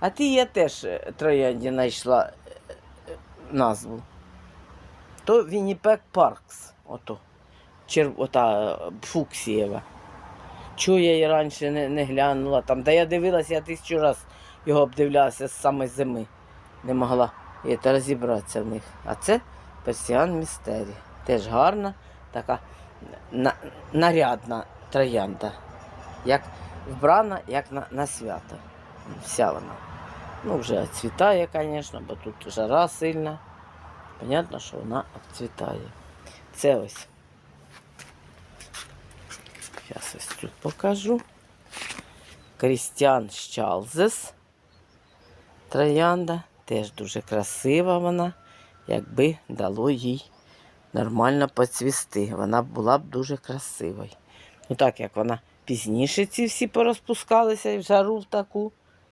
А ти я теж е, троянді знайшла е, е, назву. То Вінніпек Паркс. Ото. Чер... Ота Фуксієва. Чого я її раніше не, не глянула там. Да я дивилася, я тисячу раз його обдивлялася з самої зими. Не могла та розібратися в них. А це Персіан Містері. Теж гарна, така на, нарядна троянда. Як вбрана, як на, на свято. Вся вона. Ну, вже відцвітає, звісно, бо тут жара сильна. Понятно, що вона відцвітає. Це ось. Зараз ось тут покажу. Крістіан Щалзес. Троянда. Теж дуже красива вона. Якби дало їй нормально поцвісти. Вона була б дуже красивою. Ну так як вона пізніше ці всі порозпускалися в жару в таку,